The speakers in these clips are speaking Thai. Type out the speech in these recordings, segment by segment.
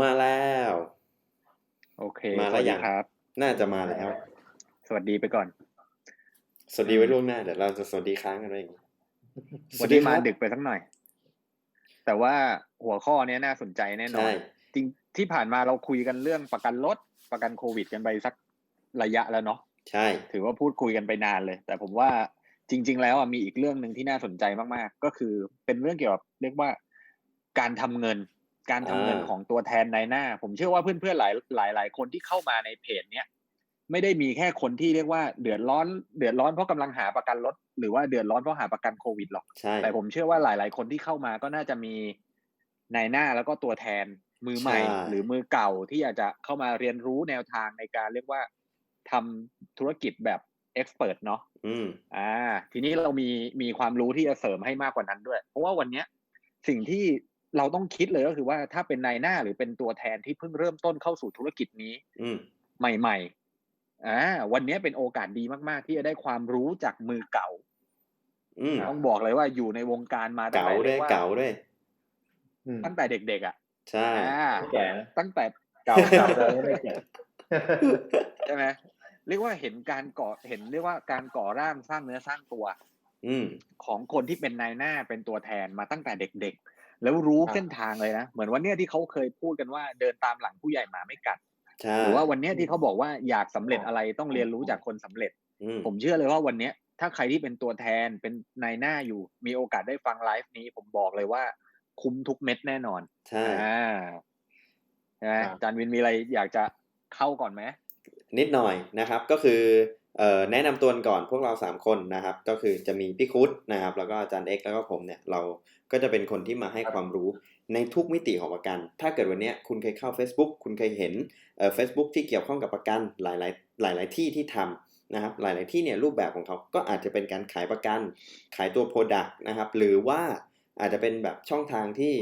มาแล้ว โอเคมาสแล้ววัสดียังครับ น่าจะมาแล้ว สวัสดีไปก่อน สวัสดีไว้ล่วงหน้าเดี๋ยวเราจะสวัสดีค้างกันไว้อย่างนี้สวัวันสดีนี้คมารับดึกไปสักหน่อย แต่ว่าหัวข้อเนี้ยน่าสนใจแน่นอใช่นจริงที่ผ่านมาเราคุยกันเรื่องประกันรถประกันโควิดกันไปสักระยะแล้วเนาะใช่ ถือว่าพูดคุยกันไปนานเลย แต่ผมว่าจริง ๆ แล้วอะมีอีกเรื่องหนึ่งที่น่าสนใจมากๆ ก็คือเป็นเรื่องเกี่ยวกับเรียกว่าการทำเงิน การทำเงินของตัวแทนในหน้า ผมเชื่อว่าเพื่อนๆหลายหลายหลายคนที่เข้ามาในเพจเนี้ยไม่ได้มีแค่คนที่เรียกว่าเดือดร้อน เดือดร้อนเพราะกำลังหาประกันรถหรือว่าเดือดร้อนเพราะหาประกันโควิดหรอกใช่แต่ผมเชื่อว่าหลาย ๆ คนที่เข้ามาก็น่าจะมีนายหน้าแล้วก็ตัวแทนมือใหม่ใช่หรือมือเก่าที่อาจจะเข้ามาเรียนรู้แนวทางในการเรียกว่าทำธุรกิจแบบเอ็กซ์เพรสเนาะอืมอ่า ทีนี้เรามีมีความรู้ที่จะเสริมให้มากกว่านั้นด้วย เพราะว่าวันเนี้ยสิ่งที่ เราต้องคิดเลยก็คือว่าถ้าเป็นนายหน้าหรือเป็นตัวแทนที่เพิ่งเริ่มต้นเข้าสู่ธุรกิจนี้ อืมใหม่ ๆอ่าวันเนี้ยเป็นโอกาสดีมากๆ ที่จะได้ความรู้จากมือเก่าอืมต้องบอกเลยว่าอยู่ในวงการมาตั้งเก๋าแต่ด้เรีวยยกว่าเก๋าด้วยอืมตั้งแต่เด็กๆอะใช่อ่าแก่นะตั้งแต่เก่าเก่าแต่ไม่แก่ใช่ไหมเรียกว่าเห็นการก่อเห็นเรียกว่าการก่อร่างสร้างเนื้อสร้างตัว อืมของคนที่เป็นนายหน้าเป็นตัวแทนมาตั้งแต่เด็กๆ แล้วรู้เส้นทางเลยนะ เหมือนวันเนี้ยที่เขาเคยพูดกันว่าเดินตามหลังผู้ใหญ่หมาไม่กัดใช่หรือว่าวันเนี้ยที่เขาบอกว่าอยากสำเร็จอะไรต้องเรียนรู้จากคนสำเร็จอืมผมเชื่อเลยว่าวันเนี้ยถ้าใครที่เป็นตัวแทนเป็นนายหน้าอยู่ มีโอกาสได้ฟังไลฟ์นี้ ผมบอกเลยว่า คุ้มทุกเม็ดแน่นอนใช่อ่าใช่ไหมครับอาจารย์วินมีอะไรอยากจะเข้าก่อนไหมนิดหน่อยนะครับ ก็คือเอ่อ แนะนำตัวก่อนพวกเรา 3 คนนะครับ ก็คือจะมีพี่คุดนะครับ แล้วก็อาจารย์เอ็กซ์แล้วก็ผมเนี่ยเราก็จะเป็นคนที่มาให้ความรู้ในทุกมิติของประกัน ถ้าเกิดวันเนี้ยคุณเคยเข้า Facebook คุณเคยเห็นเอ่อ Facebook ที่เกี่ยวข้องกับประกันหลาย ๆ หลาย ๆ ที่ที่ทำนะครับ หลาย ๆ ที่เนี่ยรูปแบบของเขาก็อาจจะเป็นการขายประกัน ขายตัว Product นะครับ หรือว่าอาจจะเป็นแบบช่องทางที่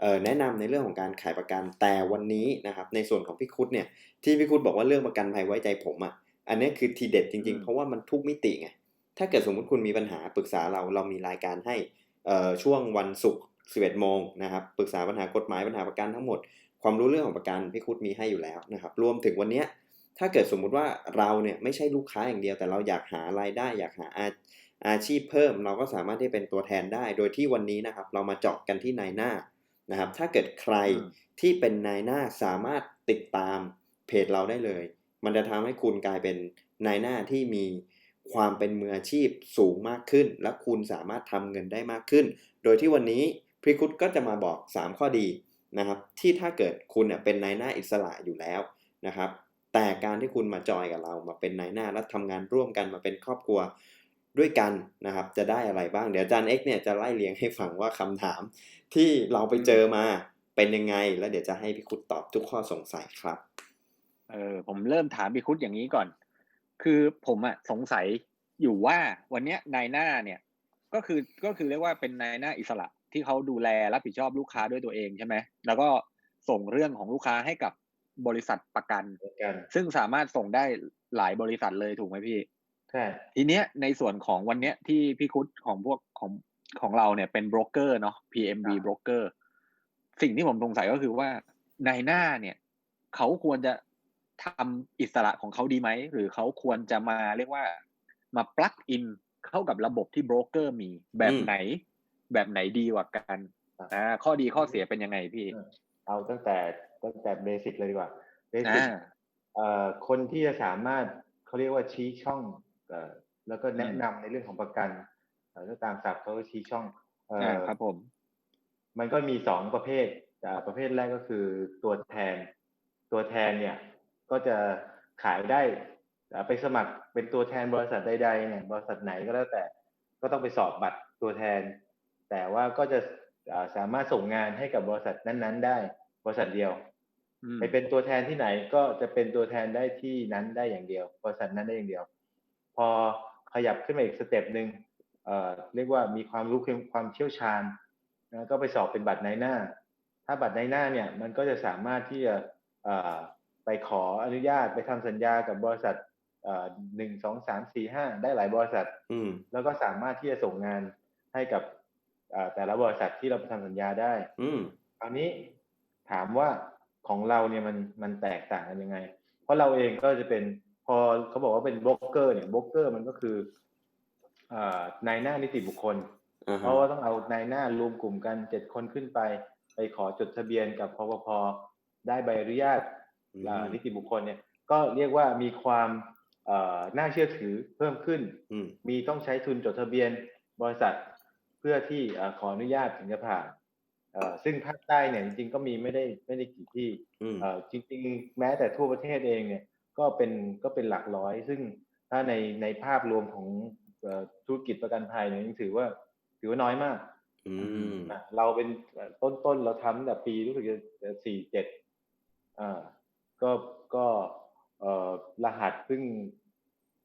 เอ่อแนะนำในเรื่องของการขายประกันแต่วันนี้นะครับในส่วนของพี่คุดเนี่ยที่พี่คุดบอกว่าเรื่องประกันภัยไว้ใจผมอะ อันนี้คือทีเด็ดจริงอืๆมเพราะว่ามันทุกมิติไงถ้าเกิดสมมุติคุณมีปัญหาปรึกษาเราเรามีรายการให้เอ่อช่วงวันศุกร์11โมงนะครับปรึกษาปัญหากฎหมายปัญหาประกันทั้งหมด ความรู้เรื่องของประกันพี่คุดมีให้อยู่แล้วนะครับรวมถึงวันเนี้ยถ้าเกิดสมมุติว่าเราเนี่ยไม่ใช่ลูกค้าอย่างเดียว แต่เราอยากหารายได้อยากหาอาอาชีพเพิ่ม เราก็สามารถที่เป็นตัวแทนได้ โดยที่วันนี้นะครับ เรามาเจาะกันที่นายหน้านะครับ ถ้าเกิดใครอืมที่เป็นนายหน้าสามารถติดตามเพจเราได้เลย มันจะทำให้คุณกลายเป็นนายหน้าที่มีความเป็นมืออาชีพสูงมากขึ้น และคุณสามารถทำเงินได้มากขึ้น โดยที่วันนี้พริคุดก็จะมาบอก 3 ข้อดีนะครับ ที่ถ้าเกิดคุณเป็นนายหน้าอิสระอยู่แล้วนะครับ แต่การที่คุณมาจอยกับเรามาเป็นนายหน้าและทำงานร่วมกันมาเป็นครอบครัวด้วยกันนะครับ จะได้อะไรบ้างเดี๋ยวอาจารย์เอ็กเนี่ยจะไล่เรียงให้ฟังว่าคำถามที่เราไปเจอมาเป็นยังไง แล้วเดี๋ยวจะให้พี่คุดตอบทุกข้อสงสัยครับ เออผมเริ่มถามพี่คุดอย่างนี้ก่อน คือผมอะสงสัยอยู่ว่าวันเนี้ยนายหน้าเนี่ย ก็คือก็คือเรียกว่าเป็นนายหน้าอิสระที่เขาดูแลรับผิดชอบลูกค้าด้วยตัวเองใช่ไหมแล้วก็ส่งเรื่องของลูกค้าให้กับบริษัทประกันเหมือนกันซึ่งสามารถส่งได้หลายบริษัทเลยถูกไหมพี่ใช่ทีเนี้ยในส่วนของวันเนี้ยที่พี่คุดของพวกของของเราเนี่ยเป็นโบรกเกอร์เนาะ PMB โบรกเกอร์สิ่งที่ผมสงสัยก็คือว่านายหน้าเนี่ย เขาควรจะ ทำอิสระของเขาดีไหม หรือเขาควรจะมาเรียกว่ามาปลักอินเข้ากับระบบที่โบรกเกอร์มีแบบอืมไหน แบบไหนดีกว่ากันอ่าข้อดีข้อเสียเป็นยังไงพี่ เอาตั้งแต่ตั้งแต่เบสิกเลยดีกว่าเบสิกอ่าเอ่อคนที่จะสามารถเขาเรียกว่าชี้ช่องเอ่อแล้วก็แนะนำในเรื่องของประกันเอ่อถ้าตามศัพท์เขาก็ชี้ช่องเอ่อ่าอครับผม มันก็มีสองประเภทอ่าประเภทแรกก็คือตัวแทน ตัวแทนเนี่ย ก็จะขายได้อ่าไปสมัครเป็นตัวแทนบริษัทใดๆเนี่ยบริษัทไหนก็แล้วแต่ก็ต้องไปสอบบัตรตัวแทน แต่ว่าก็จะอ่าสามารถส่งงานให้กับบริษัทนั้น ๆ ได้บริษัทเดียวอืมไปเป็นตัวแทนที่ไหนก็จะเป็นตัวแทนได้ที่นั้นได้อย่างเดียว บริษัทนั้นได้อย่างเดียว พอขยับขึ้นมาอีกสเต็ปหนึ่งเอ่อเรียกว่ามีความรู้ความเชี่ยวชาญนะก็ไปสอบเป็นบัตรนายหน้า ถ้าบัตรนายหน้าเนี่ยมันก็จะสามารถที่จะเอ่อ ไปขออนุญาตไปทำสัญญากับบริษัทหนึ่งสองสามสี่ห้าได้หลายบริษัทอืมแล้วก็สามารถที่จะส่งงานให้กับเอ่อแต่ละบริษัทที่เราไปทำสัญญาได้ อืมคราวนี้ถามว่าของเราเนี่ยมันมันแตกต่างกันยังไง เพราะเราเองก็จะเป็นพอเขาบอกว่าเป็นโบรกเกอร์เนี่ยโบรกเกอร์มันก็คืออ่านายหน้านิติบุคคลอ่าเพฮะราะว่าต้องเอานายหน้ารวมกลุ่มกันเจ็ดคนขึ้นไป ไปขอจดทะเบียนกับพปพได้ใบอนุญาตอืมอ่า นิติบุคคลเนี่ยก็เรียกว่ามีความเอ่อน่าเชื่อถือเพิ่มขึ้นอืมมีต้องใช้ทุนจดทะเบียนบริษัทเพื่อที่เอ่อขออนุญาตถึงจะผ่านเอ่อซึ่งภาคใต้เนี่ยจริงๆก็มีไม่ได้ไม่ได้กี่ที่อืมเอ่อจริง ๆ แม้แต่ทั่วประเทศเองเนี่ยก็เป็นก็เป็นหลักร้อย ซึ่งถ้าในในภาพรวมของเอ่อธุรกิจประกันภัยเนี่ยยังถือว่าถือว่าน้อยมากอืมอะเราเป็นต้นต้นๆเราทำตั้งแต่ปีรู้สึกจะสี่เจ็ดอ่า ก็ก็เอ่อรหัสซึ่ง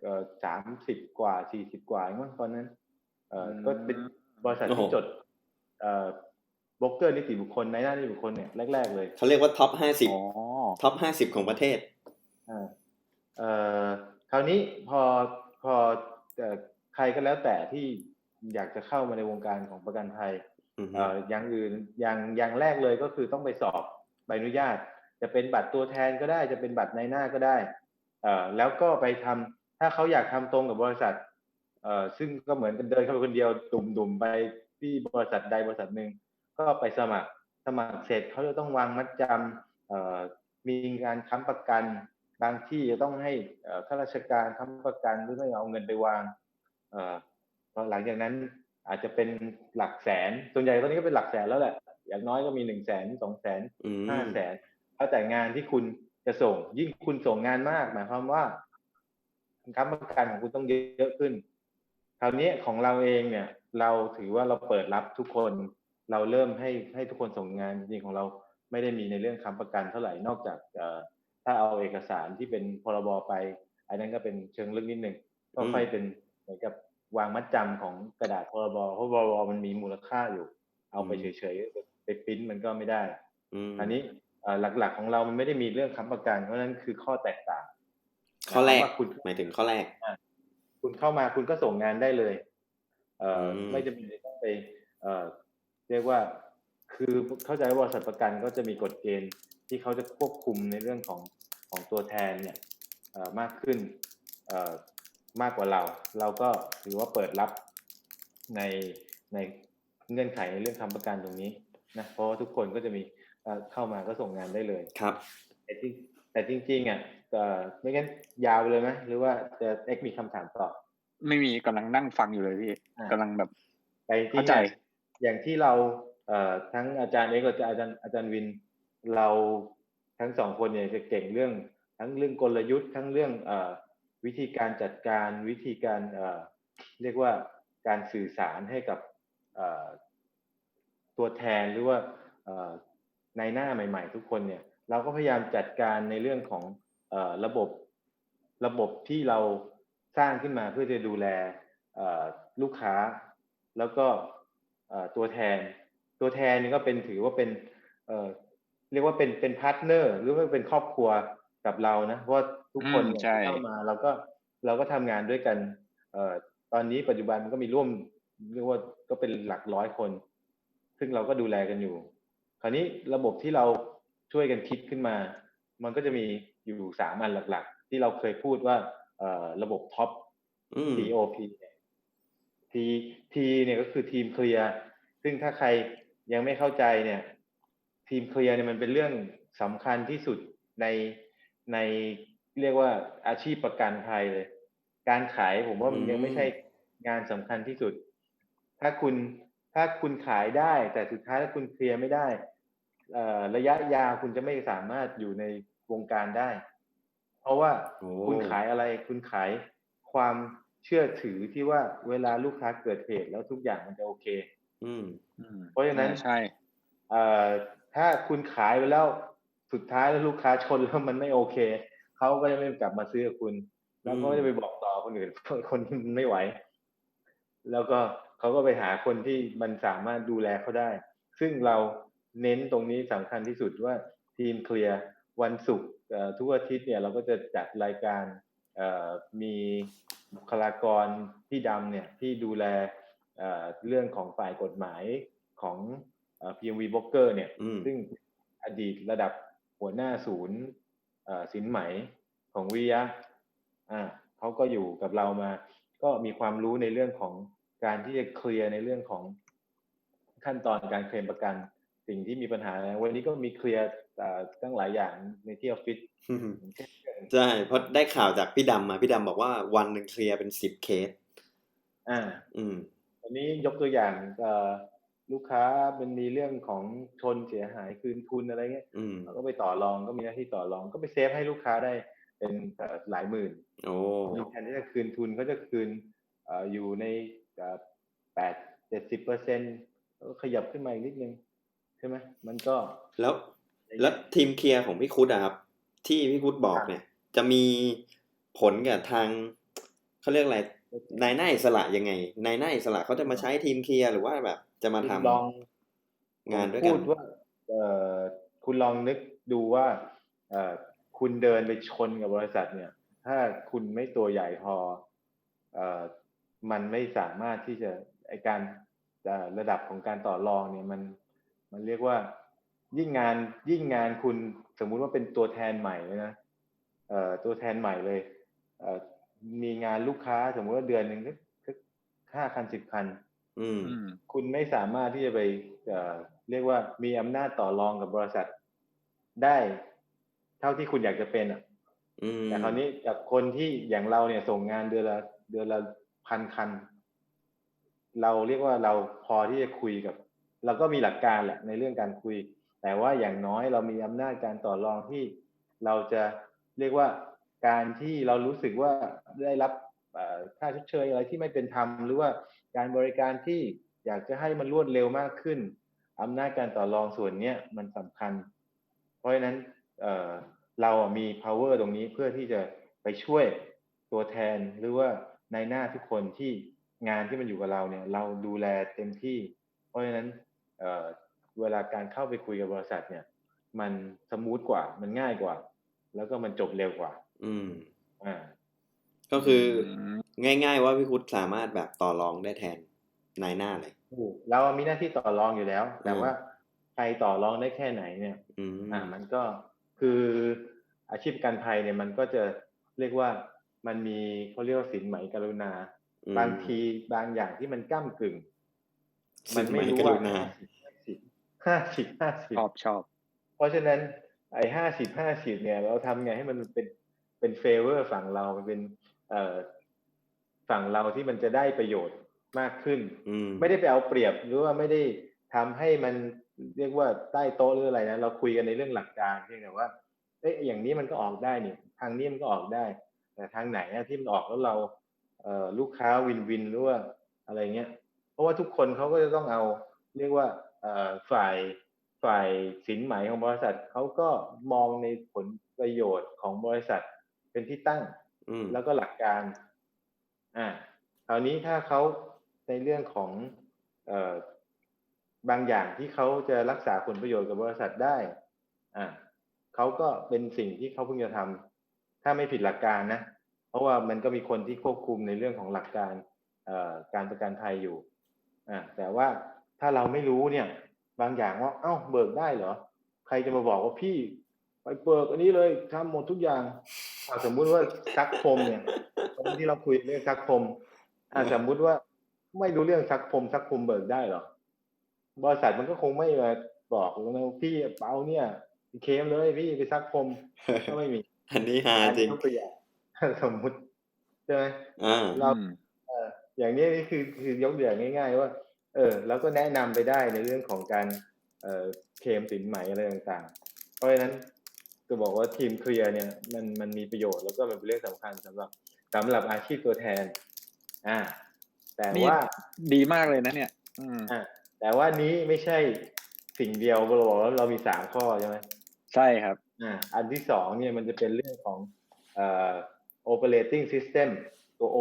เอ่อสามสิบกว่าสี่สิบกว่าเองมั้งตอนนั้นเอ่อก็เป็นบริษัทที่จดเอ่อบล็อกเกอร์นิติบุคคลในหน้านิติบุคคลเนี่ยแรกๆเลยเขาเรียกว่าท็อปห้าสิบอ๋อท็อปห้าสิบของประเทศอ่าเอ่อคราวนี้พอพอเอ่อใครก็แล้วแต่ที่อยากจะเข้ามาในวงการของประกันภัยอืมเอ่ออย่างอื่นอย่างอย่างแรกเลยก็คือต้องไปสอบใบอนุญาต จะเป็นบัตรตัวแทนก็ได้ จะเป็นบัตรในหน้าก็ได้เอ่อแล้วก็ไปทำถ้าเขาอยากทำตรงกับบริษัทเอ่อซึ่งก็เหมือนกันเดินเข้าไปคนเดียวดุ่มๆไปที่บริษัทใดบริษัทหนึ่งก็ไปสมัครสมัครเสร็จเขาจะต้องวางมัดจำเอ่อมีการค้ำประกันบางที่จะต้องให้เอ่อข้าราชการค้ำประกันหรือไม่เอาเงินไปวางเอ่อพอหลังจากนั้นอาจจะเป็นหลักแสนส่วนใหญ่ตอนนี้ก็เป็นหลักแสนแล้วแหละ อย่างน้อยก็มีหนึ่งแสนสองแสนอืมห้าแสน แล้วแต่งานที่คุณจะส่ง ยิ่งคุณส่งงานมากหมายความว่าค้ำประกันของคุณต้องเยอะขึ้นคราวนี้ของเราเองเนี่ย เราถือว่าเราเปิดรับทุกคน เราเริ่มให้ให้ทุกคนส่งงานจริงๆของเราไม่ได้มีในเรื่องค้ำประกันเท่าไหร่นอกจากเอ่อถ้าเอาเอกสารที่เป็นพรบไป อันนั้นก็เป็นเชิงลึกนิดนึงก็ค่อยเป็นเหมือนกับวางมัดจำของกระดาษพรบเพราะพรบมันมีมูลค่าอยู่ เอาไปเฉยๆไปปริ้นมันก็ไม่ได้อืมอันนี้เอ่อ หลักๆของเรามันไม่ได้มีเรื่องค้ำประกัน เพราะฉะนั้นคือข้อแตกต่าง ข้อแรกว่าคุณหมายถึงข้อแรก คุณเข้ามาคุณก็ส่งงานได้เลย เอ่ออมไม่จำเป็นจะต้องไปเอ่อเรียกว่าคือเข้าใจว่าบริษัทประกันก็จะมีกฎเกณฑ์ที่เขาจะควบคุมในเรื่องของของตัวแทนเนี่ยเอ่อมากขึ้นเอ่อมากกว่าเรา เราก็ถือว่าเปิดรับในในเงื่อนไขในเรื่องค้ำประกันตรงนี้นะเพราะว่าทุกคนก็จะมี เอ่อเข้ามาก็ส่งงานได้เลยครับ แต่จริงแต่จริงๆอะเอ่อไม่งั้นยาวไปเลยไหมหรือว่าจะเอ็กมีคำถามต่อ ไม่มีกำลังนั่งฟังอยู่เลยพี่อ่ากำลังแบบแต่จริงๆเข้าใจอะอย่างที่เราเอ่อทั้งอาจารย์เอกกับอาจารย์อาจารย์วิน เราทั้งสองคนเนี่ยจะเก่งเรื่อง ทั้งเรื่องกลยุทธ์ทั้งเรื่องเอ่อวิธีการจัดการวิธีการเอ่อเรียกว่าการสื่อสารให้กับเอ่อตัวแทนหรือว่าเอ่อ ในหน้าใหม่ ๆ ทุกคนเนี่ย เราก็พยายามจัดการในเรื่องของเอ่อระบบระบบที่เราสร้างขึ้นมาเพื่อจะดูแลเอ่อลูกค้า แล้วก็เอ่อตัวแทน ตัวแทนนี่ก็เป็นถือว่าเป็นเอ่อเรียกว่าเป็นเป็นพาร์ทเนอร์หรือว่าเป็นครอบครัวกับเรานะเพราะว่าทุกคนอืมเนี่ยใช่เข้ามาเราก็เราก็ทำงานด้วยกันเอ่อตอนนี้ปัจจุบันก็มีร่วมเรียกว่าก็เป็นหลักร้อยคน ซึ่งเราก็ดูแลกันอยู่ คราวนี้ระบบที่เราช่วยกันคิดขึ้นมา มันก็จะมีอยู่สามอันหลัก ๆ ที่เราเคยพูดว่าเอ่อระบบท็อปอืม TOP เนี่ย T T เนี่ยก็คือทีมเคลียร์ซึ่งถ้าใครยังไม่เข้าใจเนี่ย ทีมเคลียร์เนี่ยมันเป็นเรื่องสำคัญที่สุดในในเรียกว่าอาชีพประกันภัยเลย การขายผมว่ามันยังไม่ใช่งานสำคัญที่สุด ถ้าคุณถ้าคุณขายได้ แต่สุดท้ายถ้าคุณเคลียร์ไม่ได้เอ่อ ระยะยาวคุณจะไม่สามารถอยู่ในวงการได้ เพราะว่าโอ้คุณขายอะไรคุณขายความเชื่อถือที่ว่าเวลาลูกค้าเกิดเหตุแล้วทุกอย่างมันจะโอเค อืมอืมเพราะฉะนั้นใช่เอ่อถ้าคุณขายไปแล้วสุดท้ายแล้วลูกค้าชนแล้วมันไม่โอเคเขาก็จะไม่กลับมาซื้อกับคุณ แล้วเขาก็จะไปบอกต่อคนอื่นคนที่มันไม่ไหว แล้วก็เขาก็ไปหาคนที่มันสามารถดูแลเขาได้ ซึ่งเรา เน้นตรงนี้สำคัญที่สุดว่าทีมเคลียร์วันศุกร์เอ่อทุกอาทิตย์เนี่ยเราก็จะจัดรายการเอ่อมีบุคลากรที่ดำเนี่ยที่ดูแลเอ่อเรื่องของฝ่ายกฎหมายของเอ่อ PMV Broker เนี่ยอืมซึ่งอดีตระดับหัวหน้าศูนย์เอ่อสินไหมของวิยะอ่าเขาก็อยู่กับเรามา ก็มีความรู้ในเรื่องของการที่จะเคลียร์ในเรื่องของขั้นตอนการเคลมประกัน สิ่งที่มีปัญหานะวันนี้ก็มีเคลียร์เอ่อตั้งหลายอย่างในที่ออฟฟิศอย่างเช่นเรื่องใช่เพราะได้ข่าวจากพี่ดำมาพี่ดำบอกว่าวันหนึ่งเคลียร์เป็นสิบเคสอ่า อืมวันนี้ยกตัวอย่างเอ่อลูกค้ามันมีเรื่องของชนเสียหายคืนทุนอะไรเงี้ยอืมเราก็ไปต่อรองก็มีหน้าที่ต่อรองก็ไปเซฟให้ลูกค้าได้เป็นเอ่อหลายหมื่นโอ้แทนที่จะคืนทุนก็จะคืนเอ่ออยู่ในแปดเจ็ดสิบเปอร์เซ็นต์ก็ขยับขึ้นมาอีกนิดนึง ใช่ไหมมันก็แล้ว แล้วทีมเคลียร์ของพี่คุดอะครับ ที่พี่คุดบอกเนี่ย จะมีผลกับทางเขาเรียกอะไรนายหน้าอิสระยังไงนายหน้าอิสระเขาจะมาใช้ทีมเคลียร์หรือว่าแบบ จะมาทำลองงานด้วยกัพูนดว่าเอ่อคุณลองนึกดูว่าเอ่อคุณเดินไปชนกับบริษัทเนี่ย ถ้าคุณไม่ตัวใหญ่พอเอ่อมันไม่สามารถที่จะไอการเอ่อระดับของการต่อรองเนี่ยมัน มันเรียกว่า ยิ่งงานยิ่งงานคุณสมมุติว่าเป็นตัวแทนใหม่เลยนะเอ่อตัวแทนใหม่เลยเอ่อมีงานลูกค้าสมมุติว่าเดือนหนึ่งก็ห้าคันสิบคันอืมอืม คุณไม่สามารถที่จะไปเอ่อเรียกว่ามีอำนาจต่อรองกับบริษัท ได้เท่าที่คุณอยากจะเป็นอะอืมแต่คราวนี้กับคนที่อย่างเราเนี่ยส่งงานเดือนละเดือนละพันคัน เราเรียกว่าเราพอที่จะคุยกับ เราก็มีหลักการแหละในเรื่องการคุย แต่ว่าอย่างน้อยเรามีอำนาจการต่อรองที่เราจะเรียกว่าการที่เรารู้สึกว่าได้รับค่าชดเชยอะไรที่ไม่เป็นธรรมหรือว่าการบริการที่อยากจะให้มันรวดเร็วมากขึ้นอำนาจการต่อรองส่วนเนี้ยมันสำคัญ เพราะฉะนั้นเเราอะมี power ตรงนี้เพื่อที่จะไปช่วยตัวแทนหรือว่านายหน้าทุกคนที่งานที่มันอยู่กับเราเนี่ย เราดูแลเต็มที่ เพราะฉะนั้น เอ่อเวลาการเข้าไปคุยกับบริษัทเนี่ย มันสมูทกว่า มันง่ายกว่า แล้วก็มันจบเร็วกว่า อืม อ่า ก็คืออมง่าย ๆ ว่าพี่คุดสามารถแบบต่อรองได้แทนนายหน้าเลยถูกเรามีหน้าที่ต่อรองอยู่แล้ว แต่อืมว่าใครต่อรองได้แค่ไหนเนี่ยอืมอ่า มันก็คืออาชีพประกันภัยเนี่ยมันก็จะเรียกว่ามันมีเขาเรียกว่าสินไหมกรุณาอืมบางทีบางอย่างที่มันก้ากึ่ง มันสิทธิ์ไม่หรู้กว่ารุณาห้าสิบห้าสิบชอบชอบ เพราะฉะนั้นไอ้ห้าสิบห้าสิบเนี่ย เราทำไงให้มันเป็นเป็นเฟเวอร์ฝั่งเรามันเป็นเอ่อฝั่งเราที่มันจะได้ประโยชน์มากขึ้นอืมไม่ได้ไปเอาเปรียบหรือว่าไม่ได้ทำให้มันเรียกว่าใต้โต๊ะหรืออะไรนะเราคุยกันในเรื่องหลักการเพียงแต่ว่าเอ้ยอย่างนี้มันก็ออกได้นี่ทางนี้มันก็ออกได้ แต่ทางไหนอะที่มันออกแล้วเราเอ่อลูกค้าวินวินหรือว่าอะไรเงี้ยเพ ราะว่าทุกคนเขาก็จะต้องเอาเรียกว่าเอ่อฝ่ายฝ่ายสินไหมของบริษัทเขาก็มองในผลประโยชน์ของบริษัทเป็นที่ตั้งอืมแล้วก็หลักการ อ่าคราวนี้ถ้าเขาในเรื่องของเอ่อบางอย่างที่เขาจะรักษาผลประโยชน์กับบริษัทได้ อ่าเขาก็เป็นสิ่งที่เขาเพิ่งจะทำถ้าไม่ผิดหลักการนะเพราะว่ามันก็มีคนที่ควบคุมในเรื่องของหลักการ เอ่อการประกันภัยอยู่ อ่าแต่ว่าถ้าเราไม่รู้เนี่ย บางอย่างว่า เอ้าเบิกได้เหรอ ใครจะมาบอกว่าพี่ ไปเบิกอันนี้เลยทำหมดทุกอย่างอ่าสมมุติว่าซักพรมเนี่ยตอนที่เราคุยเรื่องซักพรมอ่าสมมุติว่าไม่รู้เรื่องซักพรมซักพรมเบิกได้เหรอบริษัทมันก็คงไม่มาบอกนะพี่เปาเนี่ยเคลมเลยพี่ไปซักพรมก็ไม่มี อันนี้ฮาจริงอันนี้ยกตัวอย่างสมมุติใช่ไหมอ่าเรา อืมเอออย่างนี้นี่คือคือยกตัวอย่างง่ายๆ ว่า เออแล้วก็แนะนำไปได้ในเรื่องของการเอ่อเคลมสินไหมอะไรต่างๆ เพราะฉะนั้นจะบอกว่าทีมเคลียร์เนี่ยมันมันมีประโยชน์แล้วก็มันเป็นเรื่องสำคัญสำหรับสำหรับอาชีพตัวแทน อ่า แต่นี่ว่าดีมากเลยนะเนี่ยอืมอ่าแต่ว่านี้ไม่ใช่สิ่งเดียวเราบอกว่าเรามีสามข้อใช่ไหมใช่ครับอ่าอันที่สองเนี่ยมันจะเป็นเรื่องของเอ่อ operating system ตัว O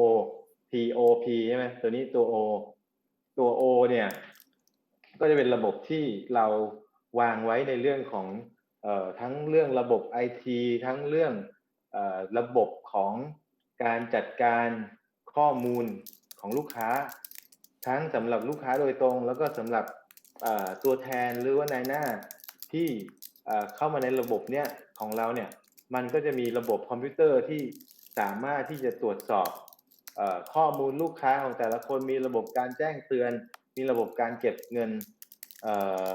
POP ใช่ไหมตัวนี้ตัว O ตัว O เนี่ย ก็จะเป็นระบบที่เราวางไว้ในเรื่องของออทั้งเรื่องระบบ IT ทั้งเรื่องออระบบของการจัดการข้อมูลของลูกค้า ทั้งสำหรับลูกค้าโดยตรง แล้วก็สำหรับตัวแทนหรือว่านายหน้าที่เข้ามาในระบบเนี่ยของเราเนี่ยมันก็จะมีระบบคอมพิวเตอร์ที่สามารถที่จะตรวจสอบ ข้อมูลลูกค้าของแต่ละคนมีระบบการแจ้งเตือน มีระบบการเก็บเงินเออ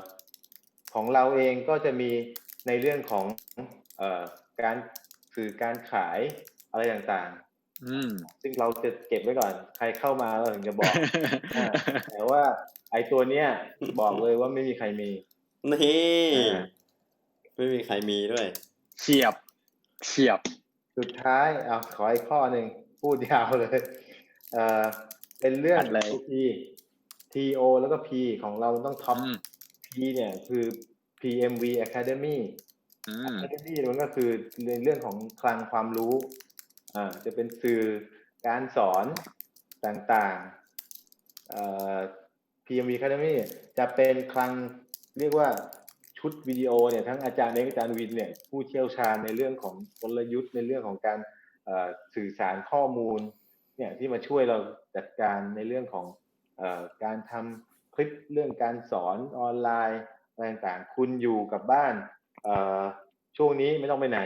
ของเราเองก็จะมีในเรื่องของเออการสื่อการขายอะไรต่างอืมๆซึ่งเราจะเก็บไว้ก่อน ใครเข้ามาเราถึงจะบอกอ่าแต่ว่าไอ้ตัวเนี้ยบอกเลยว่าไม่มีใครมี นี่อ่าไม่มีใครมีด้วย เฉียบ เฉียบ สุดท้ายเอาขออีกข้อหนึ่ง พูดยาวเลยเอ่อเป็นเรื่องอัดเลย P TO แล้วก็ P ของเราต้องท็อปอืม P เนี่ยคือ PMV Academy อืม Academy มันก็คือในเรื่องของคลังความรู้อ่าจะเป็นสื่อการสอนต่างๆเอ่อ PMV Academy จะเป็นคลังเรียกว่าชุดวิดีโอเนี่ยทั้งอาจารย์เอกอาจารย์วินเนี่ยผู้เชี่ยวชาญในเรื่องของกลยุทธ์ในเรื่องของการเอ่อ สื่อสารข้อมูลเนี่ยที่มาช่วยเราจัดการในเรื่องของเอ่อการทำคลิปเรื่องการสอนออนไลน์อะไรต่างๆคุณอยู่กับบ้านเอ่อช่วงนี้ไม่ต้องไปไหน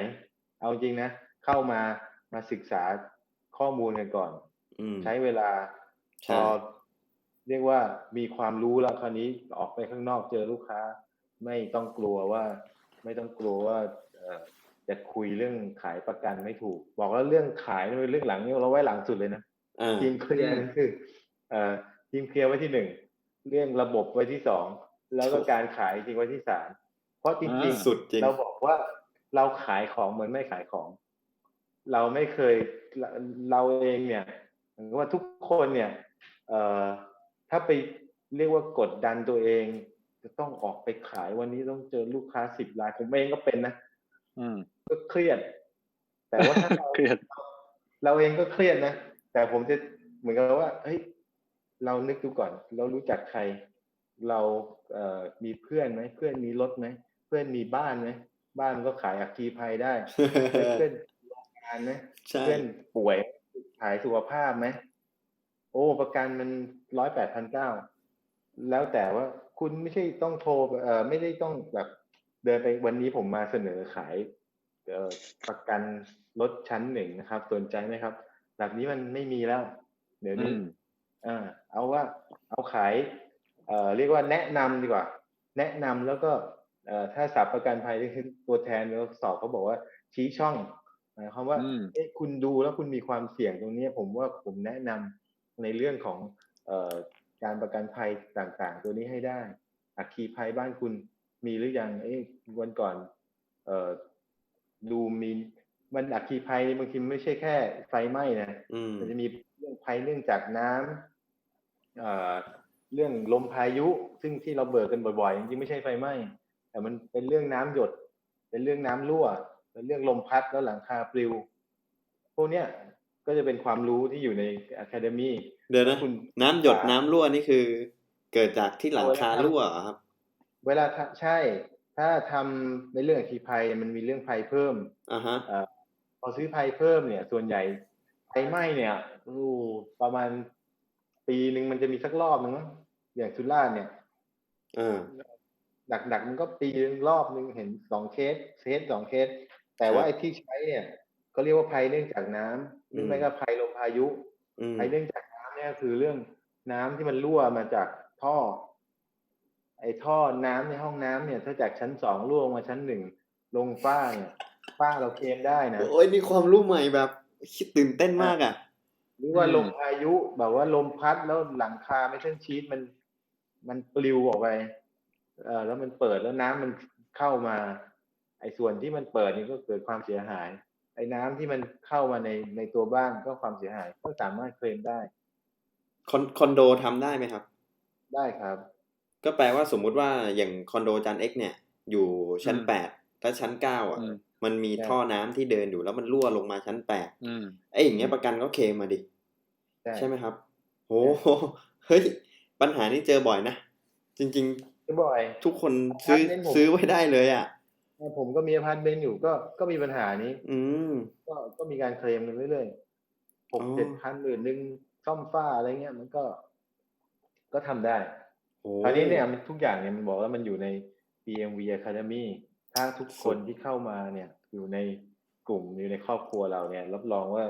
เอาจริงนะ เข้ามามาศึกษาข้อมูลกันก่อนอืมใช้เวลาพใช่อเรียกว่ามีความรู้แล้วคราวนี้ออกไปข้างนอกเจอลูกค้า ไม่ต้องกลัวว่า ไม่ต้องกลัวว่าเอ่อ จะคุยเรื่องขายประกันไม่ถูก บอกแล้วเรื่องขายนี่เป็นเรื่องหลังนี่เราไว้หลังสุดเลยนะอ่าทีมเคลียร์นี่คือเอ่อทีมเคลียร์ไว้ที่หนึ่งเรื่องระบบไว้ที่สองแล้วก็การขายจริงไว้ที่สามเพราะจริงอ่าๆสุดจริงเราบอกว่าเราขายของเหมือนไม่ขายของ เราไม่เคยเราเราเองเนี่ยเหมือนกับว่าทุกคนเนี่ย เอ่อถ้าไปเรียกว่ากดดันตัวเอง จะต้องออกไปขายวันนี้ต้องเจอลูกค้าสิบรายผมเองก็เป็นนะ อืม ก็เครียด แต่ว่าถ้าเราเครียด เราเองก็เครียดนะ แต่ผมจะเหมือนกับว่า เฮ้ย เรานึกดูก่อน เรารู้จักใคร เราเอ่อมีเพื่อนไหม เพื่อนมีรถไหม เพื่อนมีบ้านไหม บ้านมันก็ขายอัคคีภัยได้เพื่อนเพื่อนโรงงานไหมใช่เพื่อนป่วย ขายสุขภาพไหม โอ้ ประกันมันร้อยแปดพันเก้า แล้วแต่ว่าคุณไม่ใช่ต้องโทร เอ่อ ไม่ได้ต้องแบบเดินไปวันนี้ผมมาเสนอขายเอ่อ ประกันรถชั้นหนึ่งนะครับ สนใจไหมครับ แบบนี้มันไม่มีแล้ว เดี๋ยวอืนี้มอ่าเอาว่าเอาขายเอ่อเรียกว่าแนะนำดีกว่า แนะนำแล้วก็เอ่อถ้าสับประกันภัยที่คือตัวแทนเราสอบเขาบอกว่าชี้ช่องหมายความว่าอืมเอ๊ะคุณดูแล้วคุณมีความเสี่ยงตรงนี้ ผมว่าผมแนะนำในเรื่องของเอ่อการประกันภัยต่างๆ ตัวนี้ให้ได้อัคคีภัยบ้านคุณมีหรือยังเอ๊ะวันก่อนเอ่อ ดูมีมันอัคคีภัยบางทีมันไม่ใช่แค่ไฟไหม้นะอืมมันจะมีเรื่องภัยเนื่องจากน้ำเอ่อเรื่องลมพายุ ซึ่งที่เราเบิกกันบ่อยๆจริงๆไม่ใช่ไฟไหม้แต่มันเป็นเรื่องน้ำหยด เป็นเรื่องน้ำรั่ว เป็นเรื่องลมพัดแล้วหลังคาปลิว พวกเนี้ยก็จะเป็นความรู้ที่อยู่ในอะคาเดมีเดี๋ยวนะคุณน้ำหยดน้ำรั่วนี่คือ เกิดจากที่หลังคาโอ้ยนะครับรั่วเหรอครับ เวลาทำใช่ ถ้าทำในเรื่องอัคคีภัยมันมีเรื่องภัยเพิ่มอ่าฮะเอ่อพอซื้อภัยเพิ่มเนี่ย ส่วนใหญ่ไฟไหม้เนี่ยโอ้ประมาณปีหนึ่งมันจะมีสักรอบหนึงมั้งอย่างสุราษฎร์เนี่ยอ่าหนักๆมันก็ปีนึงรอบนึงเห็นสองเคสเคสสองเคส แต่ครับว่าไอ้ที่ใช้เนี่ยเขาเรียกว่าภัยเนื่องจากน้ำหรือมไม่ก็ภัยลมพายุอืมภัยเนื่องจากน้ำเนี่ยคือเรื่องน้ำที่มันรั่วมาจากท่อ ไอ้ท่อน้ำในห้องน้ำเนี่ย ถ้าจากชั้นสองรั่วลงมาชั้นหนึ่งลงฝ้าเนี่ยฝ้าเราเคลมได้นะโอ้ยนี่ความรู้ใหม่แบบคิดตื่นเต้นมากอะหรือว่าอืมลมพายุแบบว่าลมพัดแล้วหลังคาไม่เช่นชีตมัน มันปลิวออกไปเอ่อแล้วมันเปิดแล้วน้ำมันเข้ามา ไอ้ส่วนที่มันเปิดนี่ก็เกิดความเสียหาย ไอ้น้ำที่มันเข้ามาในในตัวบ้านก็ความเสียหายก็สามารถเคลมได้ คอนคอนโดทำได้ไหมครับ ได้ครับ ก็แปลว่าสมมุติว่าอย่างคอนโดจานเอ็กเนี่ย อยู่ชั้นอืมแปดถ้าชั้นเก้าอะอืมมันมีใช่ท่อน้ำที่เดินอยู่แล้วมันรั่วลงมาชั้นแปดอืมไอ้ยอย่างเงี้ยประกันก็เคลมมาดิใช่ใช่ไหมครับ โหเฮ้ย ปัญหานี้เจอบ่อยนะ จริงก็บ่อยๆทุกคนซื้ออพาร์ตเมนต์ผมซื้อไว้ได้เลยอะผมก็มีอพาร์ตเมนต์อยู่ก็ก็มีปัญหานี้ อืมก็ก็มีการเคลมกันเรื่อยๆหกอ๋อเจ็ดพันหมื่นหนึ่งซ่อมฝ้าอะไรเงี้ยมันก็ ก็ทำได้โอ้ คราวนี้เนี่ยมันทุกอย่างเนี่ยมันบอกว่ามันอยู่ใน PMV Academy ทถ้าทุกคนที่เข้ามาเนี่ยอยู่ในกลุ่มอยู่ในครอบครัวเราเนี่ย รับรองว่า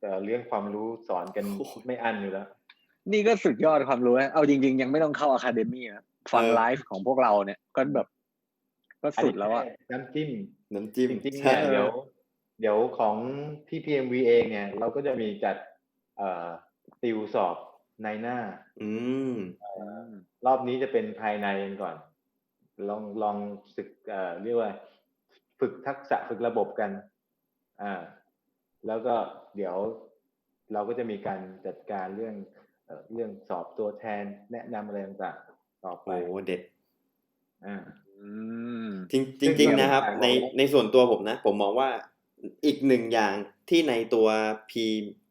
เอ่อเรื่องความรู้สอนกันโอ้โหไม่อั้นอยู่แล้ว นี่ก็สุดยอดความรู้นะเอาจริง ๆ ยังไม่ต้องเข้าอะคาเดมี่นะฟังเออไลฟ์ของพวกเราเนี่ยก็แบบ ก็สุดแล้วอะนนี้ค่น้ำจิ้มน้ำจิ้มจริงๆใช่เนี่ยเดี๋ยว เดี๋ยวของที่ PMV เองเนี่ย เราก็จะมีจัดเอ่อติวสอบ ในหน้า อืมรอบนี้จะเป็นภายในกันก่อน ลองลองศึกเอ่อเรียกว่า ฝึกทักษะฝึกระบบกัน อ่า แล้วก็เดี๋ยวเราก็จะมีการจัดการเรื่องเอ่อเรื่องสอบตัวแทนแนะนำอะไรต่างๆต่อไปโอ้เด็ดอ่าอืมจริงซึ่งจริงเดี๋ยวๆนะครับผมในในส่วนตัวผมนะ ผมมองว่าอีกหนึ่งอย่างที่ในตัว P เอ่อ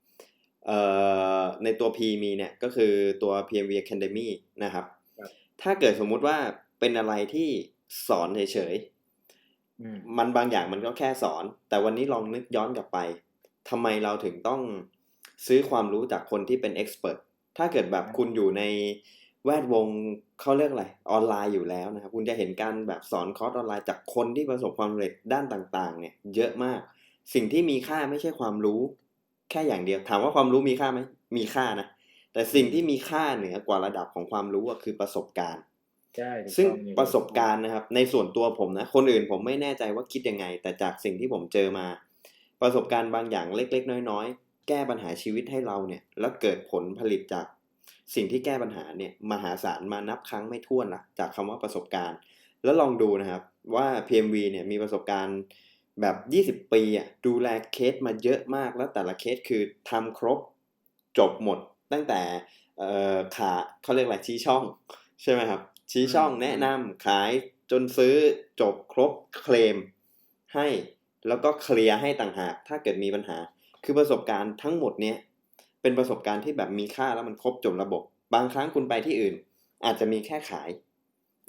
ในตัว P มีเนี่ยก็คือตัว PMV Academy นะครับครับถ้าเกิดสมมุติว่าเป็นอะไรที่สอนเฉยอืมๆมันบางอย่างมันก็แค่สอน แต่วันนี้ลองนึกย้อนกลับไปทำไมเราถึงต้องซื้อความรู้จากคนที่เป็นเอ็กซ์เพรสถ้าเกิดแบบคุณอยู่ในแวดวงเขาเรียกอะไรออนไลน์อยู่แล้วนะครับ คุณจะเห็นการแบบสอนคอร์สออนไลน์จากคนที่ประสบความสำเร็จด้านต่างๆ เนี่ย เยอะมาก สิ่งที่มีค่าไม่ใช่ความรู้ แค่อย่างเดียว ถามว่าความรู้มีค่าไหมมีค่านะแต่สิ่งที่มีค่าเหนือกว่าระดับของความรู้ก็คือประสบการณ์ใช่ถูกซึ่งต้องนี่ประสบการณ์นะครับ ในส่วนตัวผมนะ คนอื่นผมไม่แน่ใจว่าคิดยังไง แต่จากสิ่งที่ผมเจอมา ประสบการณ์บางอย่างเล็ก ๆ น้อย ๆ แก้ปัญหาชีวิตให้เราเนี่ย แล้วเกิดผลผลิตจากสิ่งที่แก้ปัญหาเนี่ยมหาศาลมานับครั้งไม่ถ้วนละจากคำว่าประสบการณ์ แล้วลองดูนะครับว่า PMV เนี่ยมีประสบการณ์ แบบ 20 ปีอะดูแลเคสมาเยอะมากแล้วแต่ละเคสคือทำครบจบหมดตั้งแต่เอ่อขาเขาเรียกอะไรชี้ช่อง ใช่ไหมครับ ชี้ช่องแนะนำขายจนซื้อจบครบเคลมให้แล้วก็เคลียร์ให้ต่างหาก ถ้าเกิดมีปัญหา คือประสบการณ์ทั้งหมดเนี้ยเป็นประสบการณ์ที่แบบมีค่าแล้วมันครบจบระบบบางครั้งคุณไปที่อื่น อาจจะมีแค่ขาย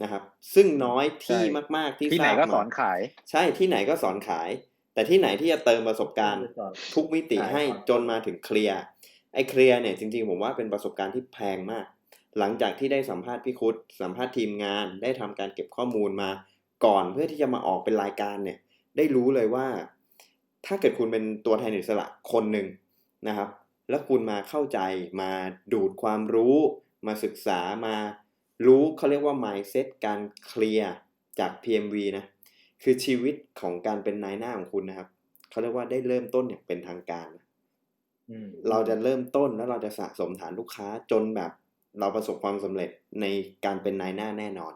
นะครับ ซึ่งน้อยที่ใช่มากๆที่ที่ไหนทราบก็มาสอนขาย ใช่ที่ไหนก็สอนขาย แต่ที่ไหนที่จะเติมประสบการณ์สอนทุกมิติใช่ให้ครับจนมาถึงเคลียร์ไอ้เคลียร์เนี่ยจริงๆผมว่าเป็นประสบการณ์ที่แพงมาก หลังจากที่ได้สัมภาษณ์พี่คุดสัมภาษณ์ทีมงาน ได้ทำการเก็บข้อมูลมาก่อนเพื่อที่จะมาออกเป็นรายการเนี่ย ได้รู้เลยว่า ถ้าเกิดคุณเป็นตัวแทนอิสระคนหนึ่งนะครับ แล้วคุณมาเข้าใจมาดูดความรู้ มาศึกษามา รู้เขาเรียกว่า mindset การเคลียร์จาก PMV นะ คือชีวิตของการเป็นนายหน้าของคุณนะครับ เขาเรียกว่าได้เริ่มต้นอย่างเป็นทางการนะอืมเราจะเริ่มต้นแล้วเราจะสะสมฐานลูกค้าจนแบบเราประสบความสำเร็จในการเป็นนายหน้าแน่นอน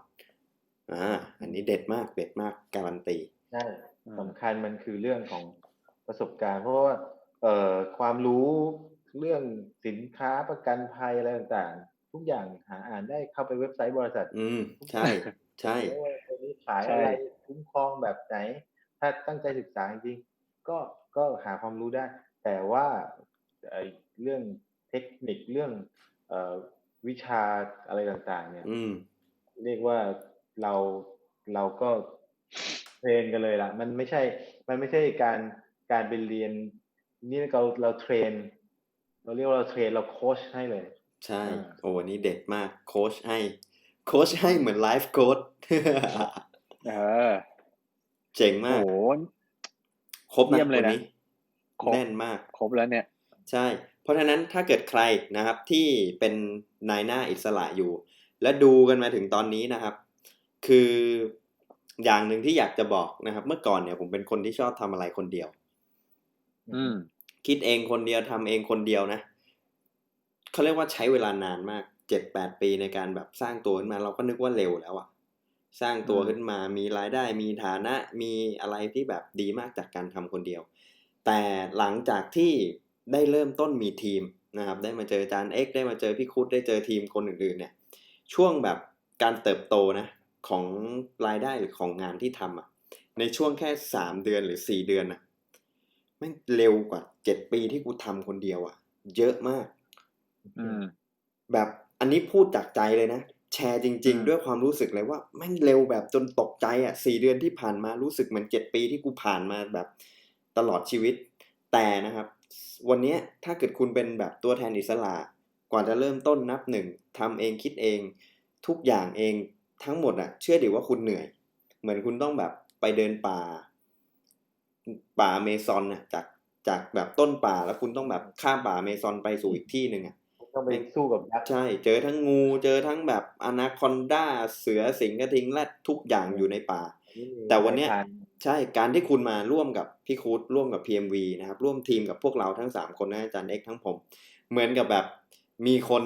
อ่า อันนี้เด็ดมาก เด็ดมาก การันตีใช่อืมสำคัญมันคือเรื่องของประสบการณ์ เพราะว่า เอ่อ ความรู้เรื่องสินค้าประกันภัยอะไรต่างๆ ทุกอย่างหาอ่านได้เข้าไปเว็บไซต์บริษัท อืมใช่ ใช่ไม่ว่าตัวนี้ขายใช่อะไรคุ้มครองแบบไหน ถ้าตั้งใจศึกษาจริงๆก็ก็หาความรู้ได้ แต่ว่าไอ้เรื่องเทคนิคเรื่องเอ่อวิชาอะไรต่างๆ เนี่ยอืมเรียกว่าเราเราก็เทรนกันเลยล่ะมันไม่ใช่ มันไม่ใช่การการไปเรียน นี่เราเราเทรน เราเรียกว่าเราเทรนเราโค้ชให้เลย ใช่อ่าโอ้อันนี้เด็ดมาก โค้ชให้ โค้ชให้เหมือนไลฟ์โค้ดเออเจ๋งโอ้มากโหครบนะเยี่ยมเลยวันนะนี้ครบแน่นมาก ครบแล้วเนี่ย ใช่ เพราะฉะนั้นถ้าเกิดใครนะครับที่เป็นนายหน้าอิสระอยู่ และดูกันมาถึงตอนนี้นะครับ คืออย่างหนึ่งที่อยากจะบอกนะครับ เมื่อก่อนเนี่ยผมเป็นคนที่ชอบทำอะไรคนเดียว อืม คิดเองคนเดียวทำเองคนเดียวนะ เขาเรียกว่าใช้เวลานานมากเจ็ดแปดปีในการแบบสร้างตัวขึ้นมา เราก็นึกว่าเร็วแล้วอะสร้างตัวอืมขึ้นมามีรายได้มีฐานะมีอะไรที่แบบดีมากจากการทำคนเดียว แต่หลังจากที่ได้เริ่มต้นมีทีมนะครับ ได้มาเจออาจารย์เอ็กได้มาเจอพี่คุดได้เจอทีมคนอื่นๆเนี่ย ช่วงแบบการเติบโตนะของรายได้หรือของงานที่ทำอะในช่วงแค่สามเดือนหรือสี่เดือนนะแม่งเร็วกว่าเจ็ดปีที่กูทำคนเดียวอะเยอะมากอืม แบบอันนี้พูดจากใจเลยนะ แชร์จริงอืมๆด้วยความรู้สึกเลยว่าแม่งเร็วแบบจนตกใจอะสี่เดือนที่ผ่านมารู้สึกเหมือนเจ็ดปีที่กูผ่านมาแบบตลอดชีวิต แต่นะครับ วันเนี้ยถ้าเกิดคุณเป็นแบบตัวแทนอิสระกว่าจะเริ่มต้นนับหนึ่งทำเองคิดเอง ทุกอย่างเองทั้งหมดอะ เชื่อดิว่าคุณเหนื่อย เหมือนคุณต้องแบบไปเดินป่า ป่าอเมซอนน่ะจากจากแบบต้นป่าแล้วคุณต้องแบบข้ามป่าอเมซอนไปสู่อีกที่หนึ่งอะ ต้องไปสู้กับยักษ์ใช่ เจอทั้งงูเจอทั้งแบบอนาคอนดาเสือสิงห์กระทิงแรดทุกอย่างอยู่ในป่า แต่วันเนี้ยสายพัธุ์ใช่การที่คุณมาร่วมกับพี่คูดร่วมกับ PMV นะครับ ร่วมทีมกับพวกเราทั้งสามคนนะอาจารย์เอกทั้งผม เหมือนกับแบบมีคน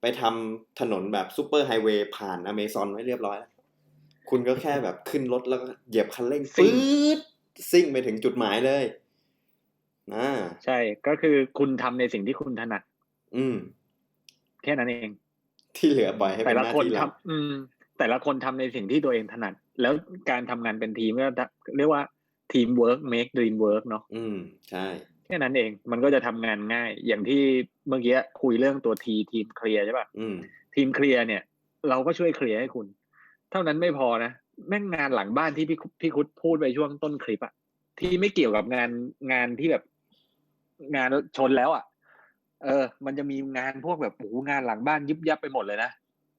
ไปทำถนนแบบซูเปอร์ไฮเวย์ผ่านอเมซอนไว้เรียบร้อยแล้วคุณก็แค่แบบขึ้นรถแล้วก็เหยียบคันเร่งซิ่ปื๊งดซิ่งไปถึงจุดหมายเลยอ่าใช่ก็คือคุณทำในสิ่งที่คุณถนัด อืม แค่นั้นเอง ที่เหลือปล่อยให้เป็แต่นหละน้าคนที่ทำเราอืม แต่ละคนทำในสิ่งที่ตัวเองถนัด แล้วการทำงานเป็นทีมก็เรียกว่าทีมเวิร์ก make dream work เนาะอืมใช่แค่นั้นเองมันก็จะทำงานง่าย อย่างที่เมื่อกี้คุยเรื่องตัวทีทีมเคลียร์ใช่ป่ะอืมทีมเคลียร์เนี่ย เราก็ช่วยเคลียร์ให้คุณ เท่านั้นไม่พอนะแม่งงานหลังบ้านที่พี่คุพี่คุดพูดไปช่วงต้นคลิปอะที่ไม่เกี่ยวกับงานงานที่แบบ งานชนแล้วอะ เออ มันจะมีงานพวกแบบโอ้โหงานหลังบ้านยิบยับไปหมดเลยนะ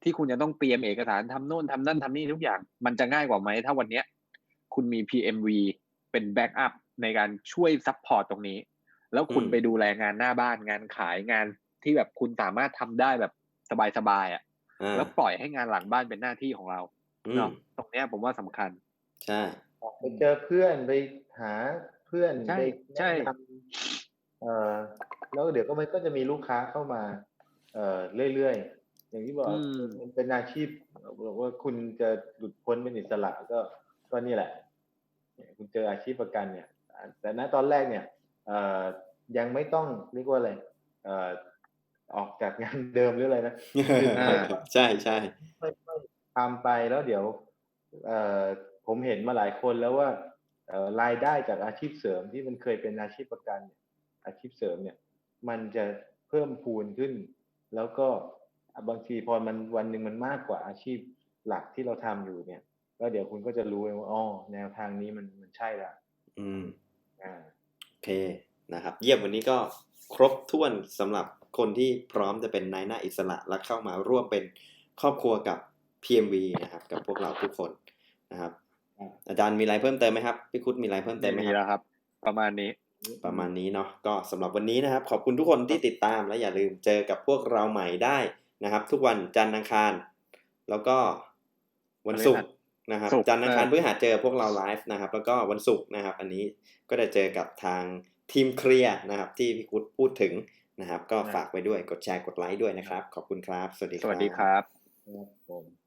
ที่คุณจะต้องเตรียมเอกสารทำโน่นทำนั่นทำนี่ทุกอย่าง มันจะง่ายกว่าไหม ถ้าวันเนี้ย คุณมี PMV เป็นแบ็กอัพในการช่วยซัพพอร์ตตรงนี้ แล้วคุณอืมไปดูแลงานหน้าบ้านงานขายงานที่แบบคุณสามารถทำได้แบบสบายๆอะอ่าแล้วปล่อยให้งานหลังบ้านเป็นหน้าที่ของเราอืมเนาะตรงเนี้ยผมว่าสำคัญ ใช่ออกไปเจอเพื่อนไปหาเพื่อนใช่ไปใช่แนะนำเอ่อ แล้วเดี๋ยวก็มันก็จะมีลูกค้าเข้ามา เอ่อเรื่อยๆอย่างที่บอกอืมมันเป็นอาชีพบอกว่าคุณจะหลุดพ้นเป็นอิสระก็ก็นี่แหละเนี่ยคุณเจออาชีพประกันเนี่ย แต่ณตอนแรกเนี่ย เอ่อยังไม่ต้องเรียกว่าอะไรเอ่อออกจากงานเดิมหรืออะไรนะอ่าใช่ใช่ไม่ไม่ทำไปแล้วเดี๋ยวเอ่อผมเห็นมาหลายคนแล้วว่าเอ่อรายได้จากอาชีพเสริมที่มันเคยเป็นอาชีพประกันเนี่ยอาชีพเสริมเนี่ย มันจะเพิ่มพูนขึ้น แล้วก็บางทีพอมันวันหนึ่งมันมากกว่าอาชีพหลักที่เราทำอยู่เนี่ยแล้วเดี๋ยวคุณก็จะรู้เองว่าอ๋อแนวทางนี้มันมันใช่ละอืมอ่าโอเคนะครับ เยี่ยมวันนี้ก็ครบถ้วนสำหรับคนที่พร้อมจะเป็นนายหน้าอิสระและเข้ามาร่วมเป็นครอบครัวกับ PMV นะครับ กับพวกเราทุกคนนะครับ อาจารย์มีอะไรเพิ่มเติมไหมครับพี่คุดมีอะไรเพิ่มเติมไหมมีครับแล้วครับ ประมาณนี้ ประมาณนี้เนาะก็สำหรับวันนี้นะครับ ขอบคุณทุกคนที่ติดตามและอย่าลืมเจอกับพวกเราใหม่ได้นะครับ ทุกวันจันทร์อังคาร แล้วก็วันศุกร์นะครับ ศุกร์ จันทร์อังคารเออพฤหัสเจอพวกเราไลฟ์นะครับ แล้วก็วันศุกร์นะครับ อันนี้ก็จะเจอกับทางทีมเคลียร์นะครับ ที่พี่กุดพูดถึงนะครับ ก็ฝากไว้ด้วยกดแชร์กดไลค์ด้วยนะครับ ขอบคุณครับ สวัสดีสวัสดีครับ ครับผม